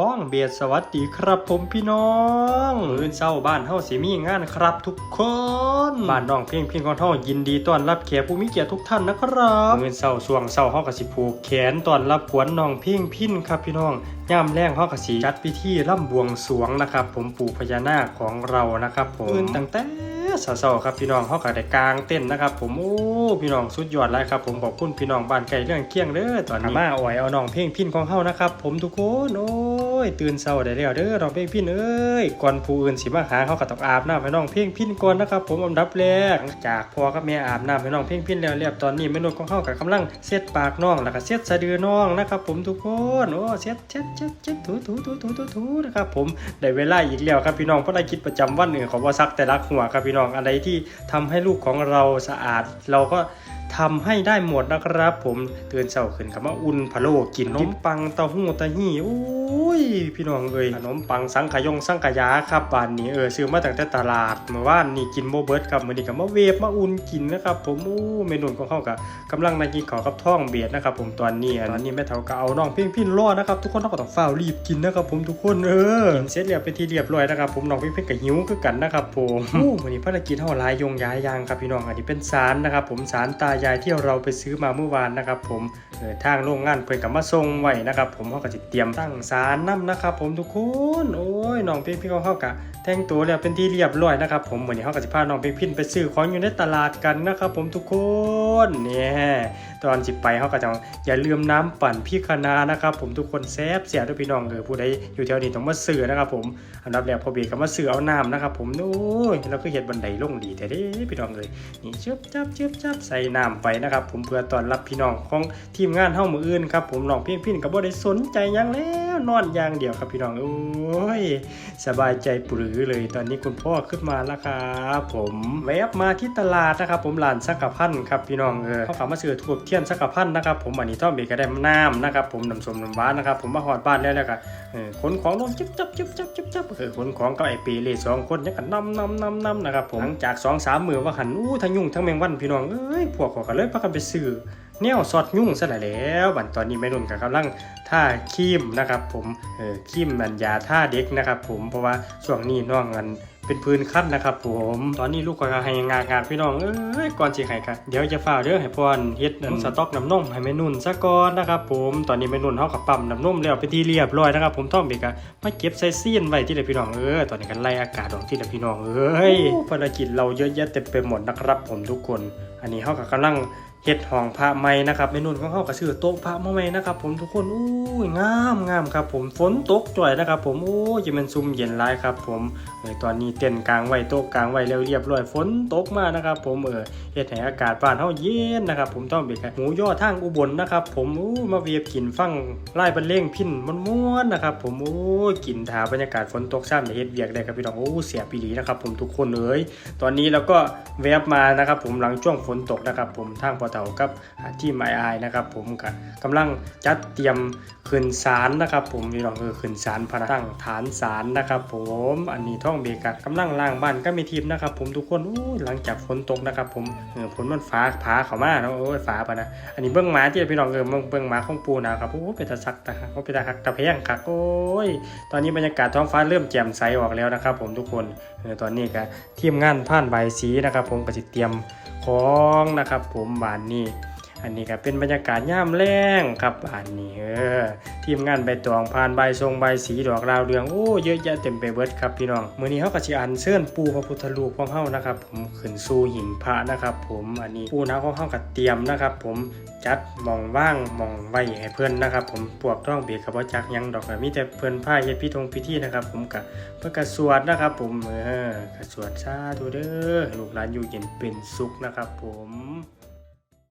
ท้องเบียดสวัสดีครับผมพี่น้องมื้อเช้าบ้านเฮาสิมีงานครับทุกคนบ้านน้องเพียงเพียงของเฮายินดีต้อนรับแขกผู้มีเกียรติทุกท่านนะครับมื้อเช้าช่วงเช้าเฮาก็สิผูกแขนต้อนรับขวัญน้องเพียงพินครับพี่น้องยามแรงเฮาก็สิจัดพิธีร่ำบวงสรวงนะครับ ผมปู่พญานาคของเรานะครับผมมื้อตั้งแต่ สาๆครับพี่น้องเขาก็ได้กลางเต้นนะครับ ผมโอ้พี่น้องสุดยอดเลยครับ ผมขอบคุณพี่น้องบ้านไก่เรื่องเคียงเด้อตอนนี้มาอ่อยเอาน้องเพลงพินของเฮานะครับ ผมทุกคนโอ้ยตื่นเช้าได้แล้วเด้อน้องเพลงพินเอ้ยก่อนผู้อื่นสิมาหาเขาก็ต้องอาบน้ำให้น้องเพลงพินก่อนนะครับ ผมอันดับแรกจากพ่อกับแม่อาบน้ำให้น้องเพลงพินแล้วเรียบตอนนี้แม่นุชของเฮาก็กำลังเช็ดปากน้องแล้วก็เช็ดสะดือน้องนะครับ ผมทุกคนโอ้เช็ดเช็ดเช็ดเช็ดถูถูถูถูถูถูนะครับผมได้เวลาอีกแล้วครับพี่น้องภารกิจประจำวันอื่นของว่าซักแต่รักหัวครับพี่น้องอะไรที่ทำให้ลูกของเราสะอาด เราก็ทำให้ได้หมดนะครับ ผมเตือนเช้าขึ้นกับมาอุ่นพะโลกินขนมปังเต้าหู้เตาหี่โอ้ ยพี่น้องเอ้ยขนมปังสังขยงสังขยาครับบ้านนี้เออซื้อมาตั้งแต่ตลาดเมื่อวานนี่กินโมเบิร์ดครับมื้อนี้ก็มาเวฟมาอุ่นกินนะครับผมโอ้เมนูของเขากับกำลังนั่งกินข้าวกับท้องเบียดนะครับผมตอนนี้ตอนนี้แม่เฒ่าก็เอาน้องเพียงพินรอนะครับทุกคนเราก็ต้องฝ้าวรีบกินนะครับผมทุกคนเออกินเสร็จเรียบไปนที่เรียบร้อยนะครับผมน้องเพียงพินก็หิวคือกันนะครับผมโอ้วันนี้ภารกิจเฮาหลายยงย้ายยางครับพี่น้องอันนี้เป็นสารนะครับผมสารตายายที่เราไปซื้อมาเมื่อวานนะครับผมเออทางโรงงานเพิ่นก็มาส่งไว้นะครับผมเฮาก็สิเตรียมตั้งสารนํนะครับ ผมทุกคนโอ้ยน้องเพียงพี่เขาเข้ากะแต่งตัวแล้วเป็นที่เรียบร้อยนะครับ ผมวันนี้เขาก็สิพาน้องเพียงพินไปซื้อของอยู่ในตลาดกันนะครับ ผมทุกคนเนี่ยตอนสิไปเฮาก็จะอย่าลืมน้ำปั่นพี่คณานะครับ ผมทุกคนแซ่บเสียด้วยพี่น้องเออผู้ใดอยู่แถวนี้ต้องมาซื้อนะครับ ผมอันดับแรกพอเบรกก็มาซื้อเอาน้ำนะครับ ผมโอ้ยเราก็เฮ็ดบันไดลงดีแต่เด้พี่น้องเอ้ยนี่เชิบจับเชิบจับใส่น้ำไปนะครับ ผมเพื่อตอนรับพี่น้องของทีมงานเฮามืออื่นครับผมน้องพียงพินก็บ่ได้สนใจยังแล้วนอนอย่างเดียวครับพี่น้องโอ้ยสบายใจปรือเลยตอนนี้คุณพ่อขึ้นมาแล้วครับผมแวบมาที่ตลาดนะครับ ผมร้านสักกะพันครับพี่น้องเออเขาขับมาซื้อทูบเทียนสักพันนะครับผมอันนี้ต้องเบรกก็ได้น้ำนะครับผมน้ำส้มน้ำหวานนะครับผมมาหอดบ้านแล้วแล้วก็ขนของลงจับจับจับจับจับจับเออขนของก็ไอเปเล่สองคนเนี่ยกันนำนำนำนำนะครับผมหลังจากสองสามมือว่าหันอู้ทั้งยุ่งทั้งแมงวันพี่น้องเอ้ยพวกขาก็เลยพากันไปซื้อแนวสอดยุ่งซะแล้วบัดตอนนี้แม่นุ่นก็กำลังท่าคีมนะครับผมเออคีมมันยาท่าเด็กนะครับผมเพราะว่าช่วงนี้น้องกัน เป็นพื้นคัดนะครับ ผม ตอนนี้ลูกก็ให้งานงานพี่น้องเอ้ยก่อนสิให้ครับเดี๋ยวจะฝ่ากเด้อให้พรเฮ็ดน้ำสต๊อกน้ำนมให้แม่นุ่นซะก่อนนะครับ ผมตอนนี้แม่นุ่นเฮากับปั๊มน้ำนมแล้วไปนที่เรียบร้อยนะครับ ผมต้องเบกอะมาเก็บใส่ซีนไว้ที่ละพี่น้องเออตอนนี้กันไล่อากาศออกที่ละพี่น้องเอ้ยภารกิจเราเยอะแยะเต็มไปหมดนะครับ ผมทุกคน อันนี้เฮากับกำลัง เฮ็ดห้องพระใหม่นะครับเมนูของเขาก็ซื้อโต๊ะพระมาใหม่นะครับผมทุกคนอู้ยงามงามครับ ผมฝนตกจ่อยนะครับ ผมโอ้ยจะเป็นซุ่มเย็นหลายครับ ผมเออตอนนี้เต็นกลางไว้โต๊ะกลางไว้แล้วเรียบร้อยฝนตกมานะครับ ผมเออเฮ็ดให้อากาศบ้านเฮาเย็นนะครับ ผมต้องเบรกหมูย่อทางอุบลนะครับ ผมอู้มาเวียบกินฟังไล่บรรเลงพินม้วนๆนะครับ ผมโอ้ยกินถาบรรยากาศฝนตกซ้ำอย่าเฮ็ดเวียกได้ครับพี่น้องโอ้เสียปีหลีนะครับ ผมทุกคนเอ้ยตอนนี้เราก็แวบมานะครับ ผมหลังช่วงฝนตกนะครับ ผมทางปอเต่ากับที่ไมไอายนะครับ ผมกกำลังจัดเตรียมขึ้นศาลนะครับ ผมพี่น้องเออขึ้นศาลพระตั้งฐานศาลนะครับ ผมอันนี้ท่องเบกะกำลังล่างบ้านก็มีทีมนะครับ ผมทุกคนอู้หลังจากฝนตกนะครับ ผมเออฝนมันฟ้าผาเข้ามาเนาะโอ้ยฟ้าปะนะอันนี้เบื้องหมาที่พี่น้องเออเบื้องเบื้องหมาของปูนะครับโอ้เป็นตาซักตาฮักโอ้เป็นตาฮักตาแพงคักโอ้ยตอนนี้บรรยากาศท้องฟ้าเริ่มแจ่มใสออกแล้วนะครับ ผมทุกคนเออตอนนี้ก็ทีมงานผ่านใบสีนะครับ ผมก็จะเตรียม ของนะครับผมบานนี้ อันนี้ก็เป็นบรรยากาศย่ามแรงครับบานนี้เออทีมงานใบตองผ่านใบทรงใบสีดอกราวเรืองโอ้เยอะแยะเต็มไปเบิดครับพี่น้องมื้อนี้เฮาก็สิอัญเชิญปูพระพุทธรูปของเฮานะครับผมขึ้นสู่หิ่งพระนะครับ ผมอันนี้ปูนะของเฮาก็เตรียมนะครับ ผมจัดมองว่างมองไว้ให้เพื่อนนะครับ ผมปวกท้องเบียดกับบ่จักยังดอกมีแต่เพิ่อนพาเฮ็ดพิธงพิธีนะครับ ผมก็เพื่อกระสวดนะครับ ผมเออกระสวดสาธุเด้อลูกหลานอยู่เย็นเป็นสุขนะครับ ผม